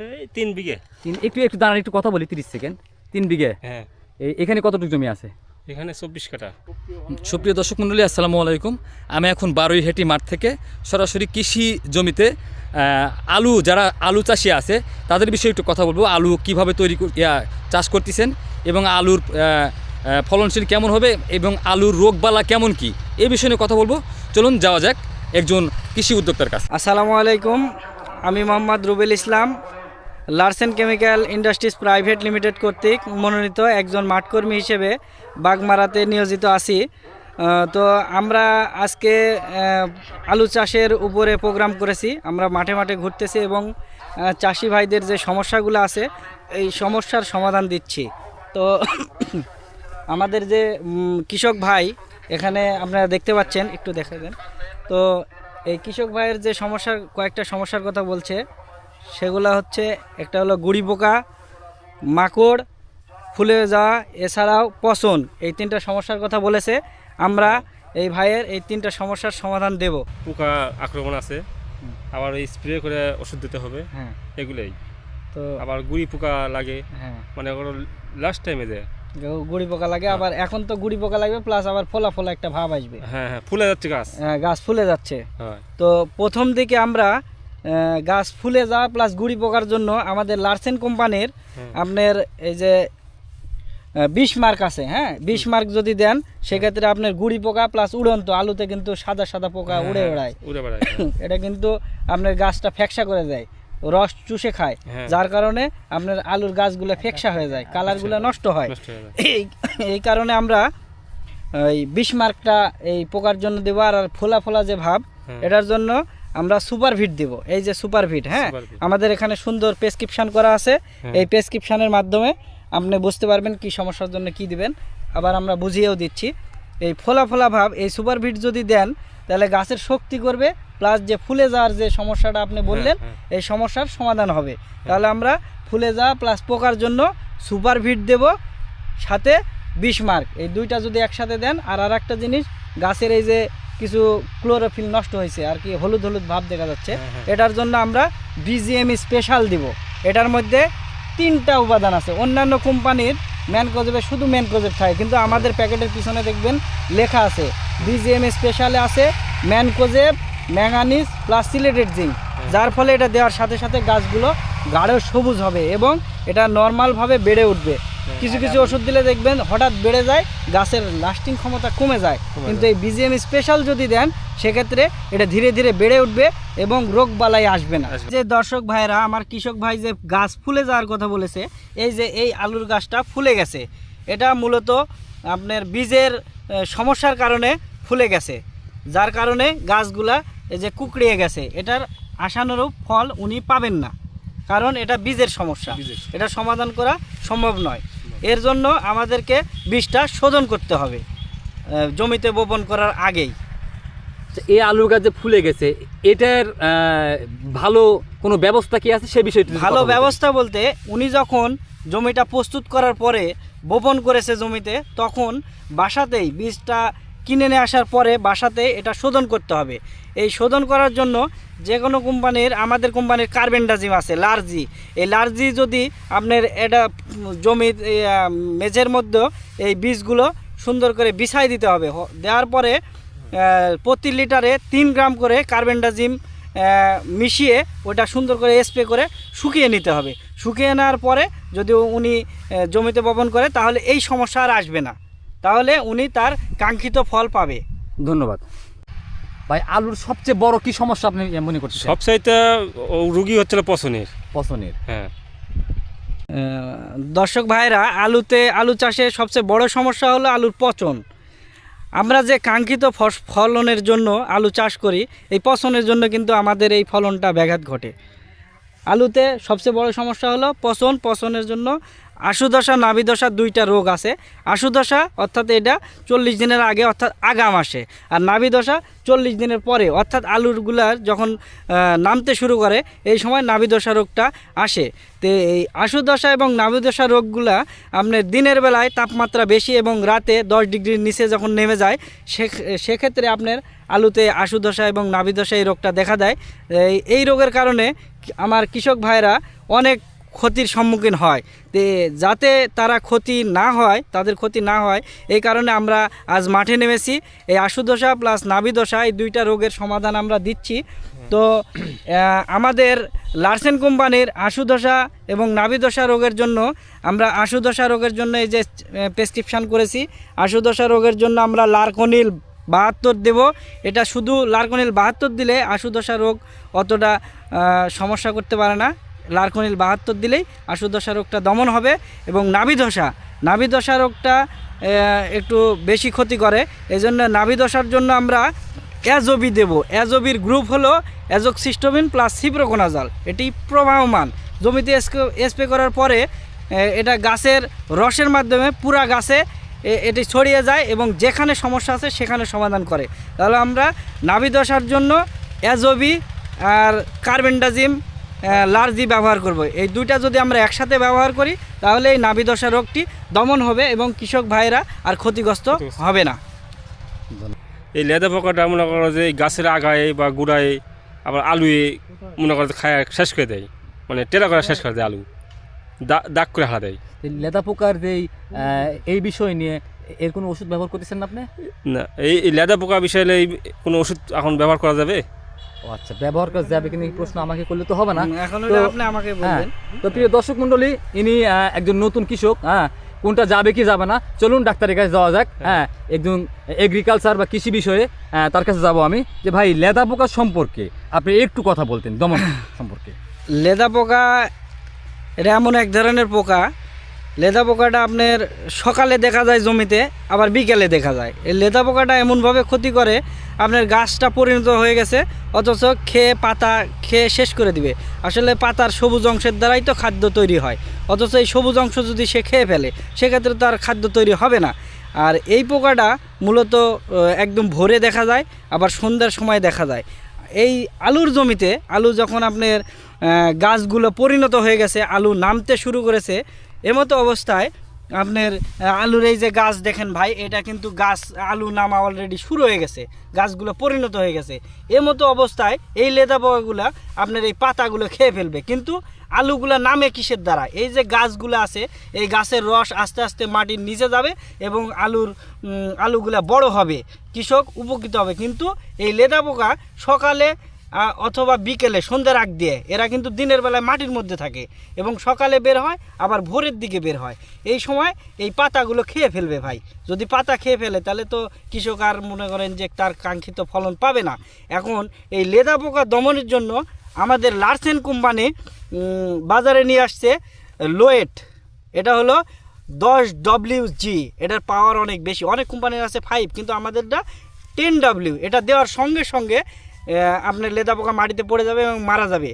এই তিন বিঘে। তিন একটু একটু দাঁড়ান একটু কথা বলি তিরিশ সেকেন্ড। তিন বিঘে? হ্যাঁ। এই- এখানে কতটুকু জমি আছে? এখানে চব্বিশ কাটা সুপ্রিয় দর্শক মণ্ডলী আসসালামু আলাইকুম। আমি এখন বারুইহাটি মাঠ থেকে সরাসরি কৃষি জমিতে আলু যারা আলু চাষি আছে তাদের বিষয়ে একটু কথা বলব। আলু কীভাবে তৈরি ইয়া, চাষ করতেছেন এবং আলুর ফলনশীল কেমন হবে এবং আলুর রোগবালা কেমন কি? এই বিষয়ে নিয়ে কথা বলব। চলুন যাওয়া যাক একজন কৃষি উদ্যোক্তার কাছে। আসসালামু আলাইকুম। আমি Mohammad Rubel Islam. Larsen chemical industries private limited কর্তৃক মনোনীত একজন মাঠকর্মী হিসেবে বাগমারাতে নিয়োজিত আছি। তো আমরা আজকে আলু চাষের উপরে প্রোগ্রাম করেছি। আমরা মাঠে মাঠে ঘুরতেছি এবং চাষি ভাইদের যে সমস্যাগুলো আছে, এই সমস্যার সমাধান দিচ্ছি। তো আমাদের যে কৃষক ভাই, এখানে আপনারা দেখতে পাচ্ছেন, একটু দেখা দেন তো এই কৃষক ভাইয়ের যে সমস্যার, কয়েকটা সমস্যার কথা বলছে। সেগুলো হচ্ছে একটা হলো গুড়ি পোকা মাকড় ফুলে যাওয়া এছাড়াও পচন এই তিনটা সমস্যার কথা বলেছে। আমরা এই ভাইয়ের এই তিনটা সমস্যার সমাধান দেব। পোকা আক্রমণ আছে আবার ওই স্প্রে করে ওষুধ দিতে হবে হ্যাঁ। এগুলোই। তো আবার গুড়ি পোকা লাগে হ্যাঁ। মানে ওগুলো লাস্ট টাইমে দেয় গুড়ি পোকা লাগে আবার এখন তো গুড়ি পোকা লাগবে প্লাস আবার ফোলা ফোলা একটা ভাব আসবে। হ্যাঁ হ্যাঁ ফুলে যাচ্ছে গাছ। হ্যাঁ, গাছ ফুলে যাচ্ছে। হ্যাঁ। তো প্রথম দিকে আমরা গাছ ফুলে যাওয়া প্লাস গুড়ি পোকার জন্য আমাদের লার্সেন কোম্পানির আপনার এই যে বিশ মার্ক আছে হ্যাঁ বিশ মার্ক যদি দেন সেক্ষেত্রে আপনার গুড়ি পোকা প্লাস উড়ন্ত আলুতে কিন্তু সাদা সাদা পোকা হ্যাঁ, উড়ে বেড়ায় হ্যাঁ। এটা কিন্তু আপনার গাছটা ফ্যাকসা করে দেয় রস চুষে খায় হ্যাঁ। যার কারণে আপনার আলুর গাছগুলো ফেকসা হয়ে যায় কালারগুলো নষ্ট হয় এই এই কারণে আমরা এই বিশ মার্কটা এই পোকার জন্য দেবো আর ফোলা ফোলা যে ভাব। এটার জন্য আমরা সুপার ভিট দেবো। এই যে সুপার ভিট হ্যাঁ? আমাদের এখানে সুন্দর প্রেসক্রিপশন করা আছে। হ্যাঁ। এই প্রেসক্রিপশানের মাধ্যমে আপনি বুঝতে পারবেন কি সমস্যার জন্য কি দিবেন। আবার আমরা বুঝিয়েও দিচ্ছি। এই ফোলা ফোলা ভাব এই সুপার ভিট যদি দেন তাহলে গাছের শক্তি করবে প্লাস যে ফুলে যাওয়ার যে সমস্যাটা আপনি বললেন হ্যাঁ। এই সমস্যার সমাধান হবে। তাহলে আমরা ফুলে যাওয়া প্লাস পোকার জন্য সুপার ভিট দেব সাথে বিশ মার্ক। এই দুইটা যদি একসাথে দেন আর আর একটা জিনিস গাছের এই যে কিছু ক্লোরোফিল নষ্ট হয়েছে আর কি হলুদ হলুদ ভাব দেখা যাচ্ছে। হ্যাঁ, হ্যাঁ। এটার জন্য আমরা বিজিএম স্পেশাল দিব। এটার মধ্যে তিনটা উপাদান আছে। অন্যান্য কোম্পানির ম্যানকোজেবে শুধু ম্যানকোজেব থাকে কিন্তু আমাদের প্যাকেটের পিছনে দেখবেন লেখা আছে। বিজিএম স্পেশালে আছে mancozeb manganese plus chelated zinc যার ফলে এটা দেওয়ার সাথে সাথে গাছগুলো গাঢ় সবুজ হবে এবং এটা নর্মালভাবে বেড়ে উঠবে। কিছু কিছু ওষুধ দিলে দেখবেন হঠাৎ বেড়ে যায় গাছের লাস্টিং ক্ষমতা কমে যায়। কিন্তু এই বিজিএম স্পেশাল যদি দেন সেক্ষেত্রে এটা ধীরে ধীরে বেড়ে উঠবে এবং রোগ বালাই আসবে না। যে দর্শক ভাইরা আমার কৃষক ভাই যে গাছ ফুলে যাওয়ার কথা বলেছে এই যে এই আলুর গাছটা ফুলে গেছে এটা মূলত আপনার বীজের সমস্যার কারণে ফুলে গেছে। যার কারণে গাছগুলা এই যে কুকড়িয়ে গেছে এটার আশানুরূপ ফল উনি পাবেন না। কারণ এটা বীজের সমস্যা। এটা সমাধান করা সম্ভব নয়। এর জন্য আমাদেরকে বীজটা শোধন করতে হবে জমিতে বপন করার আগেই। তো এই আলুর গাছ যে ফুলে গেছে এটার ভালো কোনো ব্যবস্থা কি আছে? সে বিষয়টি ভালো ব্যবস্থা বলতে উনি যখন জমিটা প্রস্তুত করার পরে বপন করেছে জমিতে তখন বাসাতেই বীজটা কিনে নিয়ে আসার পরে বাসাতে এটা শোধন করতে হবে। এই শোধন করার জন্য যে কোনো কোম্পানির, আমাদের কোম্পানির কার্বেন্ডাজিম আছে, লার্জি। এই লার্জি যদি আপনার এটা জমি মেঝের মধ্যে এই বীজগুলো সুন্দর করে বিছাই দিতে হবে। দেওয়ার পরে প্রতি লিটারে তিন গ্রাম করে কার্বেন্ডাজিম মিশিয়ে ওটা সুন্দর করে স্প্রে করে শুকিয়ে নিতে হবে। শুকিয়ে নেওয়ার পরে যদি উনি জমিতে বপন করে, তাহলে এই সমস্যা আর আসবে না। তাহলে উনি তার কাঙ্ক্ষিত ফল পাবে। ধন্যবাদ। ভাই আলুর সবচেয়ে বড় কি সমস্যা আপনি মনে করছেন? সবচাইতে রুগী হচ্ছিল পছনের পছন্দের হ্যাঁ। দর্শক ভাইরা আলুতে আলু চাষে সবচেয়ে বড় সমস্যা হলো আলুর পচন। আমরা যে কাঙ্ক্ষিত ফস- ফলনের জন্য আলু চাষ করি এই পচনের জন্য কিন্তু আমাদের এই ফলনটা ব্যাঘাত ঘটে। আলুতে সবচেয়ে বড় সমস্যা হলো পচন পচনের জন্য আশুদশা, নাভিদশা দুইটা রোগ আছে। আশুদশা অর্থাৎ এটা চল্লিশ দিনের আগে অর্থাৎ আগাম আসে। আর নাভিদশা চল্লিশ দিনের পরে অর্থাৎ আলুরগুলার যখন নামতে শুরু করে, এই সময় নাভিদশা রোগটা আসে। তো এই আশুদশা এবং নাভিদশা রোগগুলা আপনার দিনের বেলায় তাপমাত্রা বেশি এবং রাতে দশ ডিগ্রির নিচে যখন নেমে যায় সেক্ষেত্রে আপনার আলুতে আশুদশা এবং নাভিদশা এই রোগটা দেখা দেয়। এই রোগের কারণে আমার কৃষক ভাইরা অনেক ক্ষতির সম্মুখীন হয়। তে যাতে তারা ক্ষতি না হয়, তাদের ক্ষতি না হয়, এই কারণে আমরা আজ মাঠে নেমেছি। এই আশুদশা প্লাস নাভিদশা এই দুইটা রোগের সমাধান আমরা দিচ্ছি। তো আমাদের লার্সেন কোম্পানির আশুদশা এবং নাভিদশা রোগের জন্য আমরা আশুদশা রোগের জন্য এই যে প্রেসক্রিপশান করেছি। আশুদশা রোগের জন্য আমরা লার্কনিল বাহাত্তর দেব। এটা শুধু লার্কনিল বাহাত্তর দিলে আশুদশা রোগ অতটা সমস্যা করতে পারে না। লার্কনিল বাহাত্তর দিলেই আশুদশা রোগটা দমন হবে এবং নাভিদশা নাভিদশা রোগটা একটু বেশি ক্ষতি করে। এই জন্য নাভিদশার জন্য আমরা অ্যাজোবি দেব। অ্যাজোবির গ্রুপ হলো অ্যাজোক্সিস্টোবিন প্লাস সিপ্রোকোনাজাল। এটি প্রবাহমান। জমিতে স্প্রে করার পরে এটা গাছের রসের মাধ্যমে পুরা গাছে এটি ছড়িয়ে যায় এবং যেখানে সমস্যা আছে সেখানে সমাধান করে। তাহলে আমরা নাভিদশার জন্য অ্যাজোবি আর কার্বেন্ডাজিম লার্জি ব্যবহার করব। এই দুইটা যদি আমরা একসাথে ব্যবহার করি তাহলে এই নাভিদশা রোগটি দমন হবে এবং কৃষক ভাইরা আর ক্ষতিগ্রস্ত হবে না। এই লেদা পোকাটা মনে করো যে এই গাছের আগায় বা গুড়ায় আবার আলুয়ে মনে করো যে খায় শেষ করে দেয়। মানে টেরা করে শেষ করে দেয় আলু। দা- দাগ করে হালা দেয়। এই লেদা পোকার যেই আহ, এই বিষয় নিয়ে এর কোনো ওষুধ ব্যবহার করতেছেন না আপনি? না এই এই লেদা পোকা বিষয়ে এই কোনো ওষুধ এখন ব্যবহার করা যাবে? ও আচ্ছা ব্যবহার করা যাবে এই প্রশ্ন আমাকে করলে তো হবে না। এখন আপনি আমাকে হ্যাঁ বলবেন। তো প্রিয় দর্শক মণ্ডলী ইনি একজন নতুন কৃষক হ্যাঁ কোনটা যাবে কি যাবে না চলুন ডাক্তারের কাছে যাওয়া যাক হ্যাঁ। একজন এগ্রিকালচার বা কৃষি বিষয়ে তার কাছে যাব আমি যে ভাই লেদা পোকা সম্পর্কে আপনি একটু কথা বলতেন দমন সম্পর্কে। লেদা পোকা এটা এমন এক ধরনের পোকা লেদা পোকাটা আপনার সকালে দেখা যায় জমিতে, আবার বিকেলে দেখা যায়। এই লেদা পোকাটা এমনভাবে ক্ষতি করে, আপনার গাছটা পরিণত হয়ে গেছে, অথচ খেয়ে পাতা খেয়ে শেষ করে দিবে। আসলে পাতার সবুজ অংশের দ্বারাই তো খাদ্য তৈরি হয়। অথচ এই সবুজ অংশ যদি সে খেয়ে ফেলে, সেক্ষেত্রে তো আর খাদ্য তৈরি হবে না। আর এই পোকাটা মূলত একদম ভোরে দেখা যায়, আবার সন্ধ্যার সময় দেখা যায়। এই আলুর জমিতে, আলু যখন আপনার গাছগুলো পরিণত হয়ে গেছে, আলু নামতে শুরু করেছে এমতো অবস্থায় আপনার আলুর এই যে গাছ দেখেন ভাই, এটা কিন্তু গাছ, আলু নামা অলরেডি শুরু হয়ে গেছে, গাছগুলো পরিণত হয়ে গেছে। এমতো অবস্থায় এই লেদা পোকাগুলা আপনার এই পাতাগুলো খেয়ে ফেলবে। কিন্তু আলুগুলা নামে কিসের দ্বারা? এই যে গাছগুলো আছে, এই গাছের রস আস্তে আস্তে মাটির নিচে যাবে এবং আলুর আলুগুলা বড় হবে। কৃষক উপকৃত হবে। কিন্তু এই লেদা পোকা সকালে অথবা বিকেলে, সন্ধ্যার আগ দিয়ে, এরা কিন্তু দিনের বেলায় মাটির মধ্যে থাকে এবং সকালে বের হয়, আবার ভোরের দিকে বের হয়। এই সময় এই পাতাগুলো খেয়ে ফেলবে ভাই। যদি পাতা খেয়ে ফেলে, তাহলে তো কৃষক আর মনে করেন যে তার কাঙ্ক্ষিত ফলন পাবে না। এখন এই লেদা পোকা দমনের জন্য আমাদের লার্সেন কোম্পানি বাজারে নিয়ে আসছে লোয়েট। এটা হলো দশ ডব্লিউ জি এটার পাওয়ার অনেক বেশি। অনেক কোম্পানির আছে ফাইভ কিন্তু আমাদেরটা টেন ডাব্লিউ এটা দেওয়ার সঙ্গে সঙ্গে আপনার লেদা পোকা মাটিতে পড়ে যাবে এবং মারা যাবে।